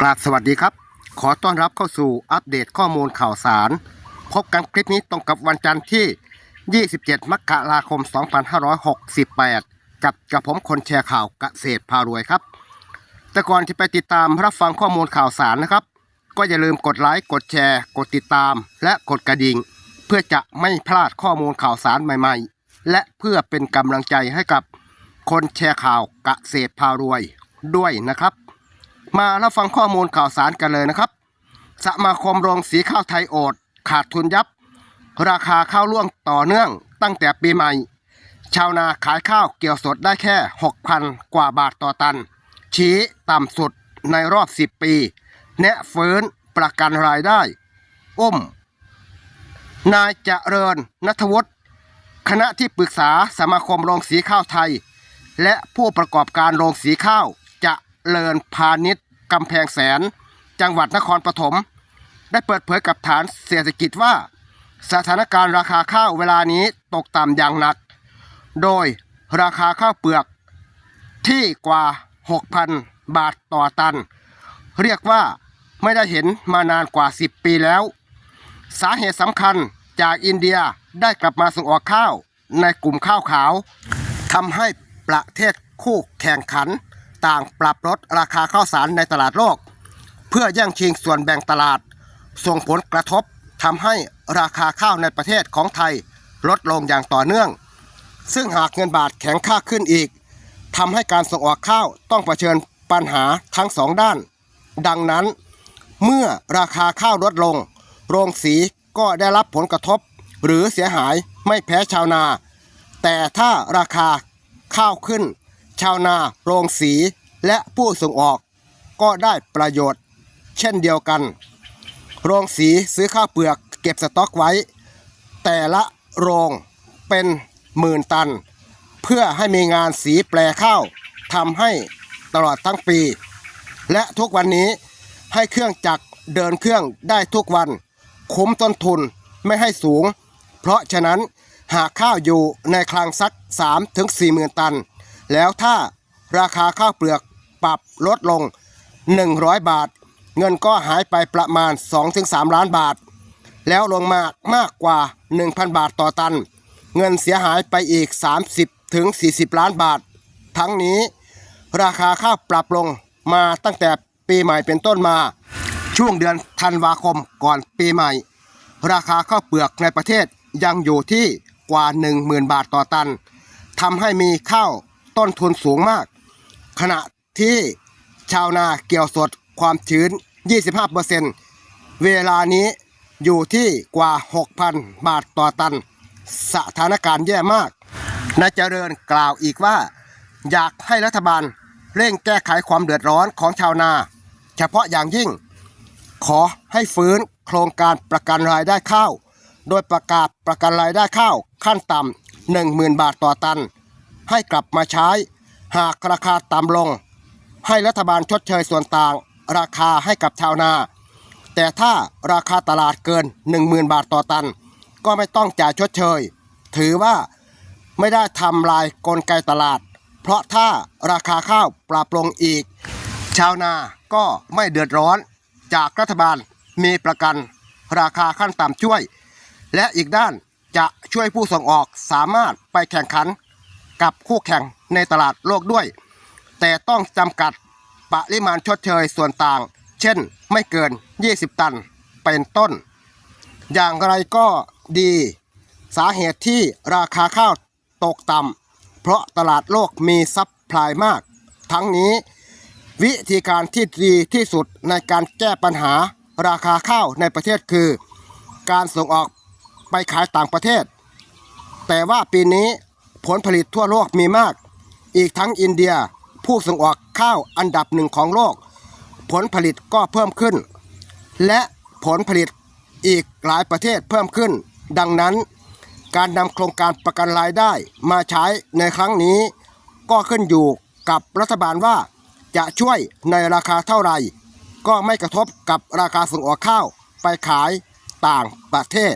กราบสวัสดีครับ ขอต้อนรับเข้าสู่อัปเดตข้อมูลข่าวสาร พบกันคลิปนี้ตรงกับวันจันทร์ที่ 27 มกราคม 2568 กับกับผมคนแชร์ข่าวเกษตรพารวยครับ แต่ก่อนที่ไปติดตามรับฟังข้อมูลข่าวสารนะครับ ก็อย่าลืมกดไลค์กดแชร์ กดติดตาม และกดกระดิ่ง เพื่อจะไม่พลาดข้อมูลข่าวสารใหม่ๆ และเพื่อเป็นกำลังใจให้กับคนแชร์ข่าวเกษตรพารวยด้วยนะครับ มารับฟังข้อมูลข่าวสารกันเลยนะครับ สมาคมโรงสีข้าวไทยโอดขาดทุนยับ ราคาข้าวล่วงต่อเนื่องตั้งแต่ปีใหม่ ชาวนาขายข้าวเกี่ยวสดได้แค่ 6,000 กว่าบาทต่อตัน ชี้ต่ำสุดในรอบ 10 ปี แนะฟื้นประกันรายได้ อุ้ม นายเจริญนัทวุฒิคณะที่ปรึกษาสมาคมโรงสีข้าวไทย และผู้ประกอบการโรงสีข้าว เลินพาณิชย์กำแพงแสน จังหวัดนครปฐมได้เปิดเผยกับฐานเศรษฐกิจว่า สถานการณ์ราคาข้าวเวลานี้ตกต่ำอย่างหนัก โดยราคาข้าวเปลือกที่กว่า 6,000 บาทต่อตัน เรียกว่าไม่ได้เห็นมานานกว่า 10 ปีแล้ว สาเหตุสำคัญจากอินเดียได้กลับมาส่งออกข้าวในกลุ่มข้าวขาวทำให้ประเทศคู่แข่งขัน ต่างปรับลดราคาข้าวสารในตลาดโลก เพื่อแย่งชิงส่วนแบ่งตลาด ส่งผลกระทบทำให้ราคาข้าวในประเทศของไทยลดลงอย่างต่อเนื่อง ซึ่งหากเงินบาทแข็งค่าขึ้นอีกทำให้การส่งออกข้าวต้องเผชิญปัญหาทั้งสองด้าน ดังนั้น เมื่อราคาข้าวลดลง โรงสีก็ได้รับผลกระทบ หรือเสียหายไม่แพ้ชาวนา แต่ถ้าราคาข้าวขึ้น ชาวนาโรงสี และผู้ส่งออก ก็ได้ประโยชน์ เช่นเดียวกัน โรงสีซื้อข้าวเปลือกเก็บสต็อกไว้ แต่ละโรงเป็นหมื่นตัน เพื่อให้มีงานสีแปลข้าวทำให้ตลอดทั้งปี และทุกวันนี้ให้เครื่องจักรเดินเครื่องได้ทุกวัน คุ้มต้นทุนไม่ให้สูง เพราะฉะนั้นหากข้าวอยู่ในคลังสัก 3-4ถึง4หมื่นตัน แล้วถ้าราคาข้าวเปลือกปรับลดลง 100 บาท เงินก็หายไปประมาณ 2-3 ล้านบาท แล้วลงมามากกว่า 1,000 บาทต่อตัน เงินเสียหายไปอีก 30 ถึง 40 ล้านบาท ทั้งนี้ ราคาข้าวปรับลงมาตั้งแต่ปีใหม่เป็นต้นมา ช่วงเดือนธันวาคมก่อนปีใหม่ ราคาข้าวเปลือกในประเทศยังอยู่ที่กว่า 10,000 บาทต่อตันทำให้มีข้าว ต้นทุนสูงมาก ขณะที่ชาวนาเกี่ยวสดความชื้น 25%เวลานี้อยู่ที่กว่า 6,000 บาทต่อตัน สถานการณ์แย่มากนายเจริญกล่าวอีกว่า อยากให้รัฐบาลเร่งแก้ไขความเดือดร้อนของชาวนา เฉพาะอย่างยิ่ง ขอให้ฟื้นโครงการประกันรายได้ข้าว โดยประกาศประกันรายได้ข้าวขั้นต่ำ10,000 บาทต่อตัน ให้กลับมาใช้ หากราคาต่ำลง ให้รัฐบาลชดเชยส่วนต่าง ราคาให้กับชาวนา แต่ถ้าราคาตลาดเกิน 10,000 บาทต่อตัน ก็ไม่ต้องจ่ายชดเชย ถือว่าไม่ได้ทำลายกลไกตลาด เพราะถ้าราคาข้าวปรับลงอีก ชาวนาก็ไม่เดือดร้อน จากรัฐบาลมีประกันราคาขั้นต่ำช่วย และอีกด้านจะช่วยผู้ส่งออกสามารถไปแข่งขัน กับคู่แข่งในตลาดโลกด้วย แต่ต้องจำกัดปริมาณชดเชยส่วนต่าง เช่นไม่เกิน 20 ตันเป็นต้น อย่างไรก็ดี สาเหตุที่ราคาข้าวตกต่ำเพราะตลาดโลกมีซัพพลายมาก ทั้งนี้วิธีการที่ดีที่สุดในการแก้ปัญหาราคาข้าวในประเทศคือ การส่งออกไปขายต่างประเทศ แต่ว่าปีนี้ ผลผลิตทั่วโลกมีมาก อีกทั้งอินเดียผู้ส่งออกข้าวอันดับหนึ่งของโลก ผลผลิตก็เพิ่มขึ้น และผลผลิตอีกหลายประเทศเพิ่มขึ้น ดังนั้น การนำโครงการประกันรายได้มาใช้ในครั้งนี้ ก็ขึ้นอยู่กับรัฐบาลว่าจะช่วยในราคาเท่าไหร่ ก็ไม่กระทบกับราคาส่งออกข้าวไปขายต่างประเทศ